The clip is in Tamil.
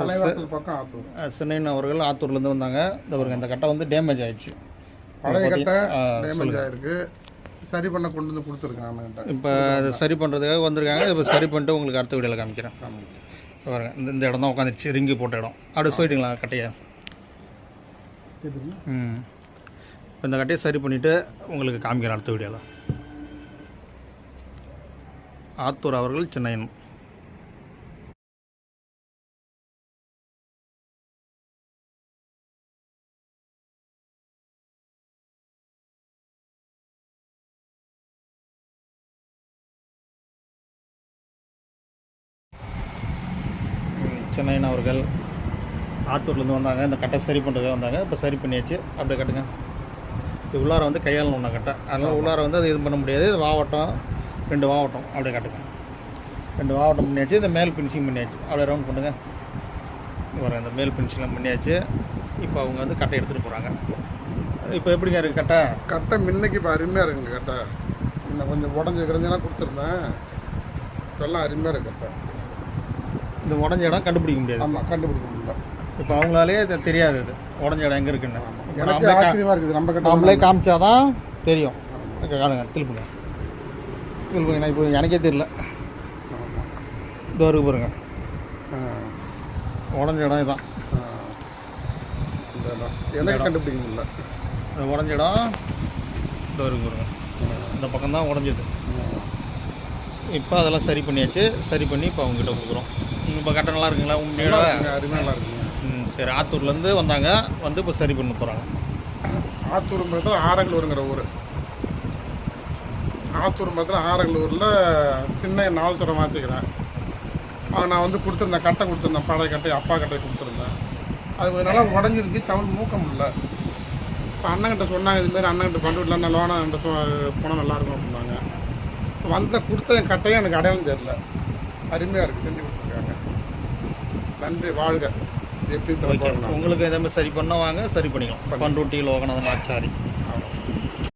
தலைவாசல் பக்கம் ஆத்தூர். சென்னையின் அவர்கள் ஆத்தூர்லேருந்து வந்தாங்க. இந்த பாருங்க இந்த கட்டை வந்து டேமேஜ் ஆயிடுச்சு. பழைய கட்டை டேமேஜ் ஆயிருக்கு. சரி பண்ண கொண்டு வந்து கொடுத்துருக்காங்க இப்போ அதை சரி பண்ணுறதுக்காக வந்திருக்காங்க. இப்போ சரி பண்ணிட்டு உங்களுக்கு அடுத்த வீடியோவில் காமிக்கிறேன். பாருங்க இந்த இந்த இடம் தான் உட்காந்துச்சு ரிங்கி போட்ட இடம். அப்படியே சொல்லிட்டுங்களா கட்டையை? ம். இப்ப இந்த கட்டையை சரி பண்ணிவிட்டு உங்களுக்கு காமிக்கிறேன் அடுத்த வீடியோவில் ஆத்தூர் அவர்கள் சென்னையன். சென்னையன் அவர்கள் ஆத்தூர்லேருந்து வந்தாங்க. இந்த கட்டை சரி பண்ணுறதுக்கு வந்தாங்க. இப்போ சரி பண்ணியாச்சு. அப்படியே கட்டுங்க. இது உள்ளார வந்து கையால் ஒன்றா கட்டை. அதனால் உள்ளார வந்து அது இது பண்ண முடியாது. இது வாவட்டம் ரெண்டு வாவட்டம் அப்படியே கட்டுங்க. ரெண்டு வாவட்டம் பண்ணியாச்சு. இந்த மேல் ஃபினிஷிங் பண்ணியாச்சு. அப்படியே ரவுண்ட் பண்ணுங்க. வர இந்த மேல் ஃபினிஷிங்லாம் பண்ணியாச்சு. இப்போ அவங்க வந்து கட்டை எடுத்துகிட்டு போகிறாங்க இப்போ எப்படிங்க இருக்குது கட்டை? கட்டை முன்னைக்கு இப்போ அருமையாக இருக்குங்க கட்டை. இன்னும் கொஞ்சம் உடஞ்சி கிடஞ்செல்லாம் கொடுத்துருந்தேன். இப்போல்லாம் அருமையாக இருக்கு கட்டை. இந்த உடஞ்ச இடம் கண்டுபிடிக்க முடியாது. ஆமாம் கண்டுபிடிக்க முடியல. இப்போ அவங்களாலே தெரியாது இது உடஞ்ச இடம் எங்கே இருக்குன்னு. எனக்கு ஆச்சரியமாக இருக்குது. நம்ம கட்டை நம்மளே காமிச்சாதான் தெரியும். காணுங்க. திருப்புங்க திருப்புங்க நான் இப்போ எனக்கே தெரியல. இருக்கு பாருங்க. உடஞ்ச இடம் இடம். எனக்கு கண்டுபிடிக்க முடியல. இந்த உடஞ்ச இடம். இதோ இருக்கு பாருங்க. இந்த பக்கம் தான் உடஞ்சது இப்போ அதெல்லாம் சரி பண்ணியாச்சு. சரி பண்ணி இப்போ அவங்ககிட்ட கொடுக்குறோம். இப்போ கட்ட நல்லா இருக்குங்களா நல்லா உண்மையோட அருமையாக நல்லா இருக்குங்க. ம் சரி. ஆத்தூர்லேருந்து வந்தாங்க வந்து இப்போ சரி பண்ண போகிறாங்க ஆத்தூர் மரத்தில் ஆரங்களூருங்கிற ஊர். ஆத்தூர் மரத்தில் ஆரங்களூரில் சின்ன நாலசுரம் வாசிக்கிறேன். நான் வந்து கொடுத்துருந்தேன் கட்டை கொடுத்துருந்தேன் பழைய கட்டை அப்பா கட்டை கொடுத்துருந்தேன். அது கொஞ்ச நாளாக உடஞ்சிருக்கு தவிர மூக்க முடியல. இப்போ அண்ணன்கிட்ட சொன்னாங்க இதுமாரி அண்ணன்கிட்ட கொண்டு விடலாம் நான் லோனாகிட்ட போனால் நல்லாயிருக்கும் அப்படின்னாங்க. வந்த கொடுத்த கட்டையும் எனக்கு அடையாளம் தெரியல. அருமையாக இருக்குது செஞ்சு கொடுத்துருக்காங்க. நன்றி வாழ்க. எப்படி உங்களுக்கு மாதிரி சரி பண்ண வாங்க சரி பண்ணிக்கலாம். பண்ருட்டி லோகநாதன் ஆச்சாரி.